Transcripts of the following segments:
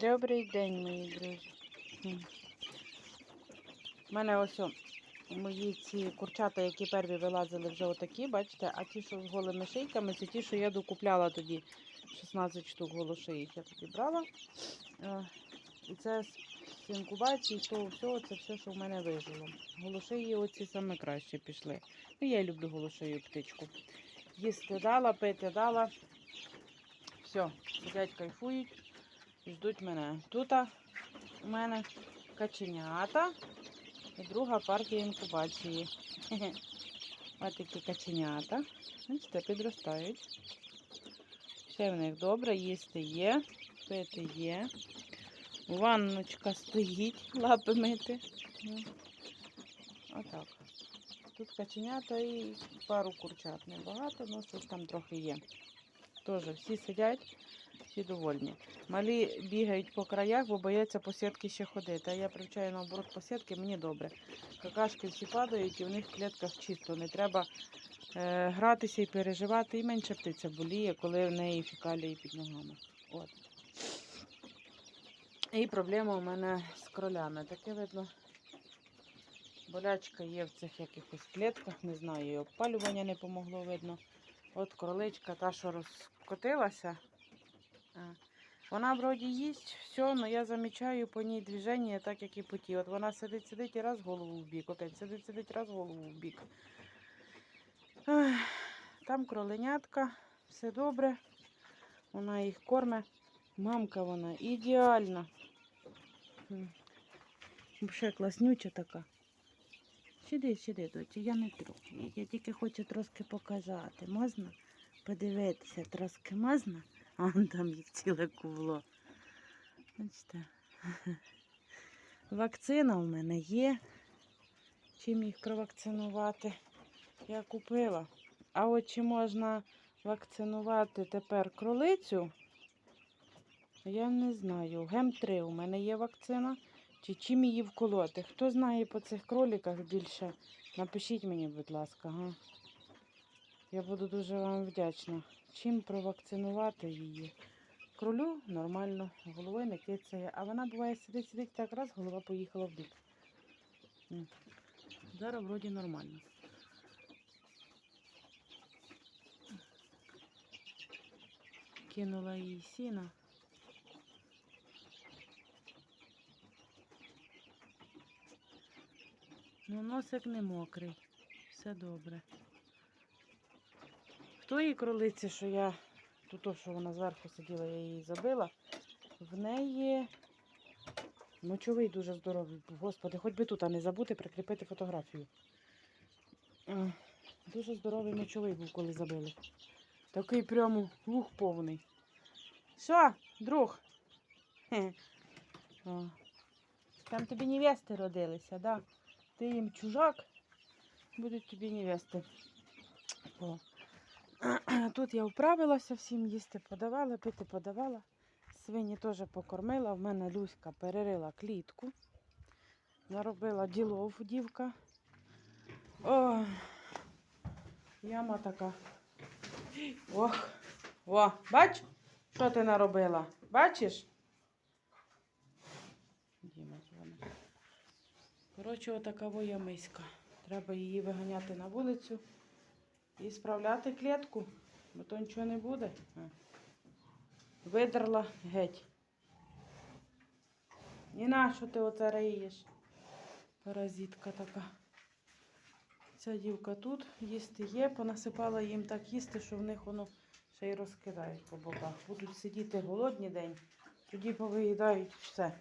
Добрий день, мої друзі. У мене ось мої ці курчата, які перві вилазили, вже отакі, бачите, а ті, що з голими шийками, це ті, що я докупляла тоді 16 штук голошиїх я тоді брала. Е, І це з інкубації, того всього, це все, що в мене вижило. Голошиї оці саме краще пішли. Ну, я люблю голошию птичку. Їсти дала, пити дала. Все, сидять, кайфують ждуть мене. Тут у мене каченята і друга партія інкубації. Ось такі каченята. Бачите, підростають. Все в них добре, їсти є, пити є. Ванночка стоїть, лапи мити. Ну, Отак. Тут каченята і пару курчат. Небагато, але щось там трохи є. Теж всі сидять, всі довольні. Малі бігають по краях, бо бояться по сітки ще ходити. А я привчаю наоборот по сітки, мені добре. Какашки всі падають і в них в клітках чисто. Не треба е, гратися і переживати. І менше птиця боліє, коли в неї фекалії під ногами. От. І проблема у мене з кролями. Таке видно. Болячка є в цих якихось клітках, не знаю, і обпалювання не помогло видно. От кроличка, та, що розкотилася. Вона вроді їсть, все, але я замічаю по ній движення, так як і по тій. От вона сидить, сидить і раз голову в бік, опять сидить, сидить, раз голову в бік. Там кроленятка, все добре. Вона їх корме. Мамка вона ідеальна. Взагалі класнюча така. Сиди, сиди, доці, я не трогаю. Я тільки хочу трошки показати. Можна? Подивитися, трошки можна? Вон там їх ціле кубло. Бачите. Вакцина у мене є. Чим їх провакцинувати? Я купила. А от чи можна вакцинувати тепер кролицю? Я не знаю. Гем-3 у мене є вакцина. Чи чим її вколоти? Хто знає по цих кроліках більше? Напишіть мені, будь ласка, га? Я буду дуже вам вдячна. Чим провакцинувати її? Кролю нормально, головою не кицяє, а вона буває сидить, сидить так раз, голова поїхала в бік. Зараз вроді нормально. Кинула їй сіна. Ну, носик не мокрий. Все добре. Тої кролиці, що я, тут що вона зверху сиділа, я її забила. В неї мочовий дуже здоровий. Господи, хоч би тут, а не забути прикріпити фотографію. Дуже здоровий мочовий був, коли забили. Такий прямо луг повний. Що, друг? Там тобі невести родилися, да? Ти їм чужак, будуть тобі невести. О. Тут я вправилася, всім їсти подавала, пити подавала. Свині теж покормила. В мене Люська перерила клітку. Наробила ділов дівка. О, яма така. Ох, о, бач, що ти наробила? Бачиш? Діма дзвонить. Коротше, отака воя миська. Треба її виганяти на вулицю і справляти клітку, бо то нічого не буде. Видерла геть. І на що ти оце риєш? Паразитка така. Ця дівка тут їсти є, понасипала їм так їсти, що в них воно ще й розкидають по боках. Будуть сидіти голодні день, тоді повиїдають все.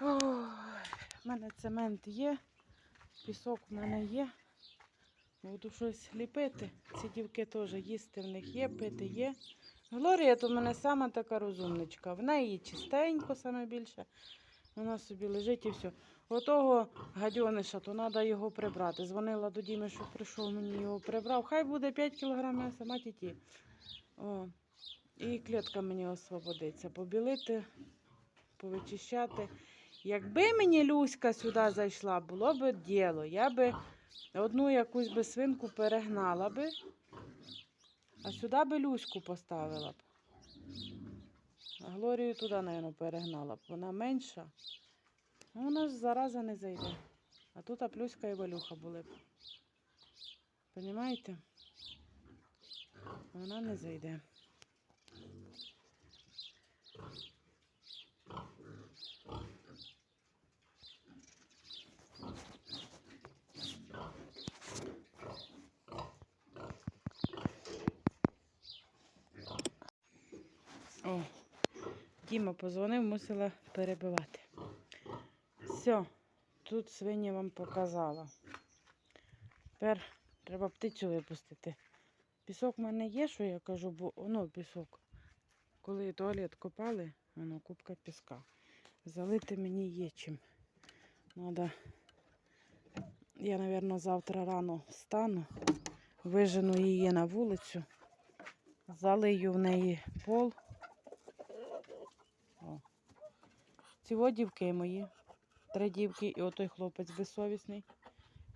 В мене цемент є, пісок в мене є. Буду щось ліпити. Ці дівки теж їсти в них є, пити є. Глорія то в мене сама така розумничка. В неї чистенько саме більше. Вона собі лежить і все. Отого гадьониша, то треба його прибрати. Дзвонила до Діми, що прийшов мені його прибрав. Хай буде 5 кг м'яса, мать ті. О. І клітка мені освободиться. Побілити, повичищати. Якби мені Люська сюди зайшла, було б діло. Я би одну якусь би свинку перегнала би, а сюди би Люську поставила б. А Глорію туди, мабуть, перегнала. б. Вона менша. Ну, Вона ж зараза не зайде. А тут Аплюська і Валюха були б. Понімаєте? Вона не зайде. О, Діма позвонив, мусила перебивати. Все, тут свині вам показала. Тепер треба птицю випустити. Пісок в мене є, що я кажу, бо ну, пісок. Коли туалет копали, воно кубка піска. Залити мені є чим. Надо. Я, мабуть, завтра рано встану, вижену її на вулицю, залию в неї пол. О. Ці дівки мої. Три дівки і отой хлопець безсовісний.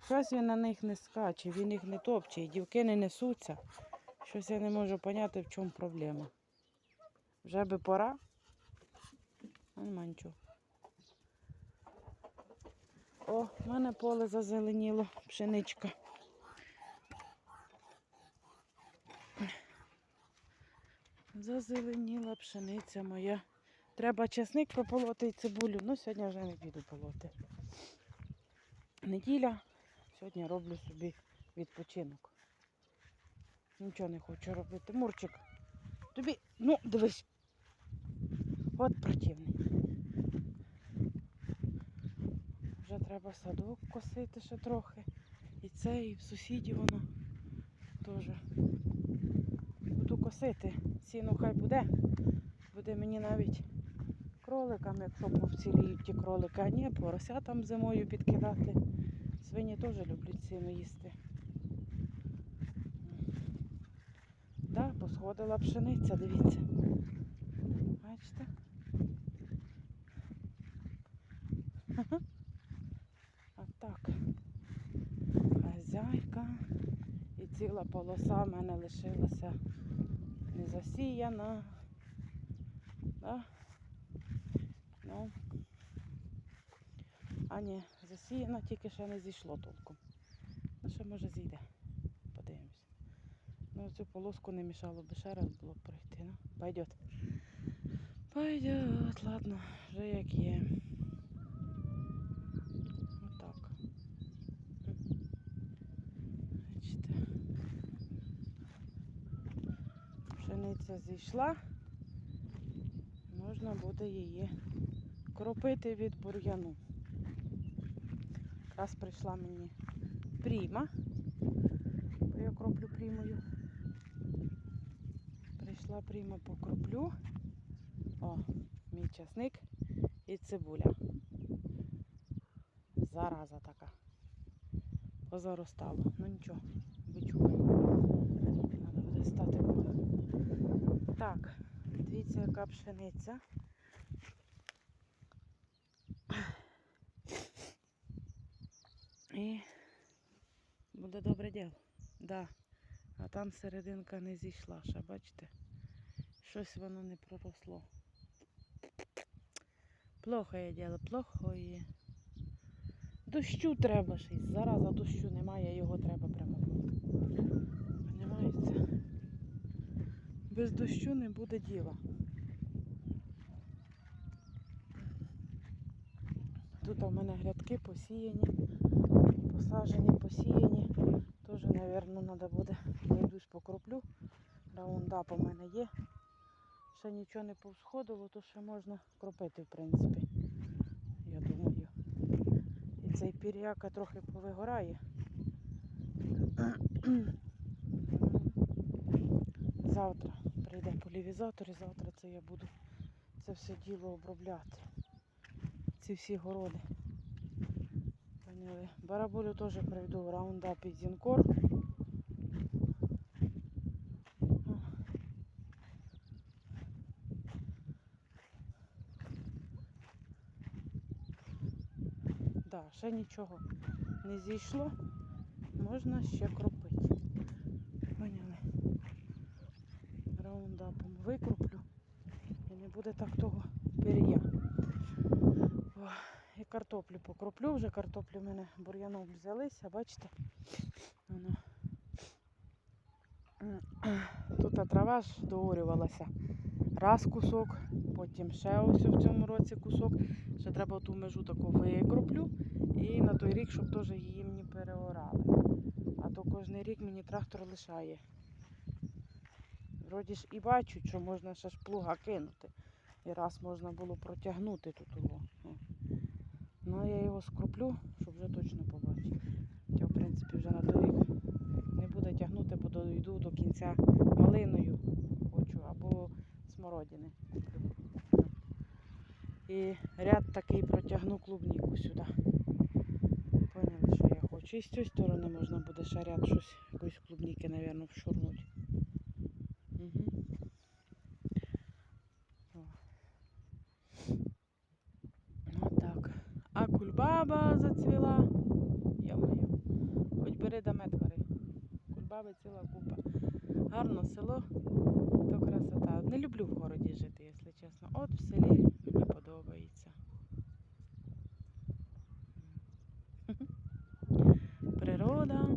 Щось він на них не скаче, він їх не топче, і дівки не несуться. Щось я не можу поняти, в чому проблема. Вже би пора. А нема нічого. О, в мене поле зазеленіло, пшеничка. Зазеленіла пшениця моя. Треба чесник пополоти і цибулю. Ну, сьогодні вже не піду полоти. Неділя. Сьогодні роблю собі відпочинок. Нічого не хочу робити. Мурчик, тобі, ну, дивись. От противний. Вже треба садок косити ще трохи. І це, і в сусідів воно теж. Буду косити. Сіно хай буде. Буде мені навіть кроликам, якщо повціліють ті кролики, а ні, поросятам зимою підкидати. Свині теж люблять сіно їсти. Так, да, посходила пшениця, дивіться. Бачите? А так. Хазяйка. І ціла полоса в мене лишилася не засіяна. Да? Ну. А ні, засіяна, тільки ще не зійшло толком. Ну, ще може зійде. Подивимось. Ну, цю полоску не мішало би ще раз було пройти. Ну, пойдет. Пойдет, ладно, вже як є. Отак. Бачите. Пшениця зійшла. Можна буде її кропити від бур'яну. Якраз прийшла мені пріма, бо я кроплю прімою. Прийшла пріма покроплю. О, мій часник і цибуля. Зараза така. Позаростало. Ну нічого, вичухаємо. Треба буде стати. Так, дивіться, яка пшениця. І буде добре діло. Да. А там серединка не зійшла, ще бачите? Щось воно не проросло. Плохо є діло, плохо є. Дощу треба й. Зараза дощу немає, його треба прямо. Понимаєте? Без дощу не буде діла. Тут у мене грядки посіяні, посажені, посіяні. Теж, мабуть, треба буде. Пройдусь покроплю. Раундап у мене є. Ще нічого не повсходило, то ще можна кропити, в принципі. Я думаю. І цей пір'яка трохи повигорає. Завтра прийде полівізатор і завтра це я буду це все діло обробляти. Ці всі городи. Барабулю теж пройду раундап і зінкор. Да, ще нічого не зійшло, можна ще кропити. Поняли? Раундапом викроплю і не буде так того перія. О, і картоплю покроплю, вже картоплю в мене бур'яном взялися, бачите? Воно. Тут трава ж доорювалася. Раз кусок, потім ще ось в цьому році кусок. Ще треба ту межу таку викроплю. І на той рік, щоб теж її мені переорали. А то кожен рік мені трактор лишає. Вроді ж і бачу, що можна ще ж плуга кинути. І раз можна було протягнути тут його. Ну я його скроплю, щоб вже точно побачити. Хоча, в принципі, вже на той рік не буде тягнути, бо дойду до кінця малиною хочу або смородини. І ряд такий протягну клубніку сюди. Поняли, що я хочу. І з цієї сторони можна буде ще ряд щось, якоїсь клубніки, мабуть, вшурнути. Угу. Отак. А кульбаба зацвіла. Йо-моє. Хоч бери да мед вари. Кульбаби Гарно село, то красота. Не люблю в городі жити, якщо чесно. От в селі мені подобається. Природа.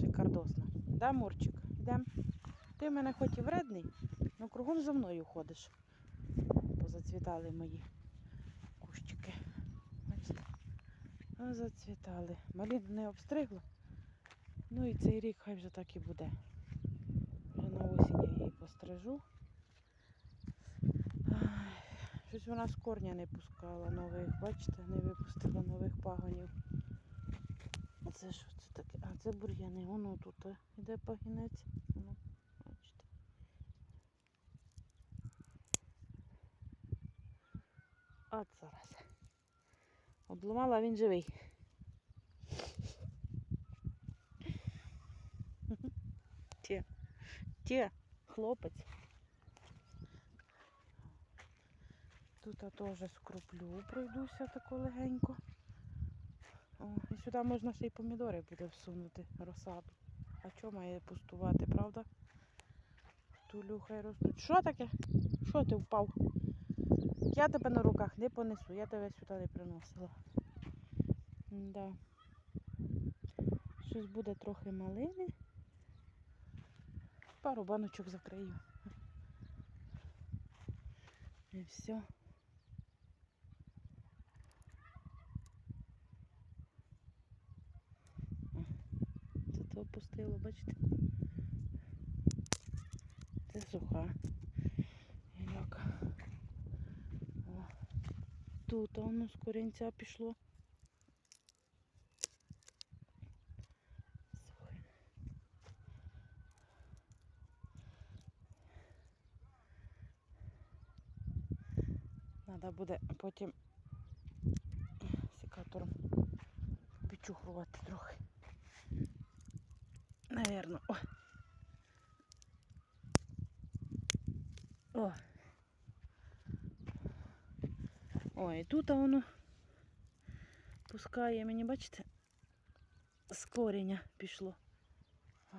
Шикардосно. Да, Мурчик? Йдем. Ти в мене хоч і вредний, але кругом за мною ходиш. Позацвітали мої кущики. Бачите? А зацвітали. Маліну не обстригла. Ну і цей рік хай вже так і буде. Вже на осінь я її пострижу. Щось вона з корня не пускала нових, бачите, не випустила нових пагонів. А Це що це таке? А це бур'яни. Воно тут е, іде пагінець. Воно, бачите. От зараз. Обламала, він живий. Ті. Ті, хлопець. Тут я теж скруплю, пройдуся тако легенько. О, і сюди можна ще й помідори буде всунути розсаду. А що має пустувати, правда? Тулю хай ростуть. Що таке? Що ти впав? Я тебе на руках не понесу, я тебе сюди не приносила. Да. Щось буде трохи малини. Пару баночок закрию. І все. Це то опустило, бачите? Це суха. Яка. О, тут воно з корінця пішло. Треба буде потім секатором підчухрувати трохи. Наверно. О. О. Ой, і тут воно пускає мені, бачите, з коріння пішло. О.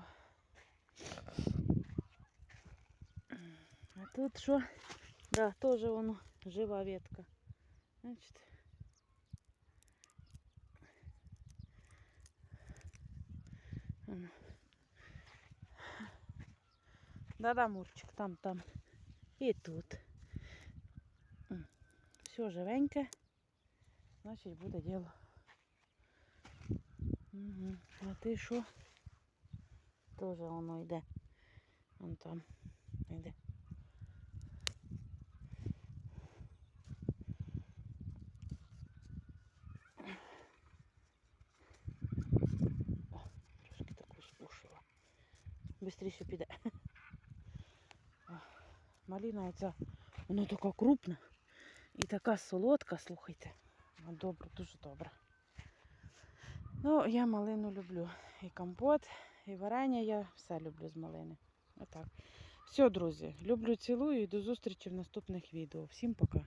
А тут що? Да, теж воно жива ветка. Бачите? Воно. Да-да, Мурчик, там, там. І тут. Все живеньке. Значить буде діло. Угу. А ти що? Теж воно йде. Вон там йде. О, трошки таку спушила. Бистріше піде. О, оця, вона така крупна і така солодка, слухайте. Добре, дуже добре. Ну, я малину люблю. І компот, і варення я все люблю з малини. Отак. Все, друзі, люблю, цілую і до зустрічі в наступних відео. Всім пока.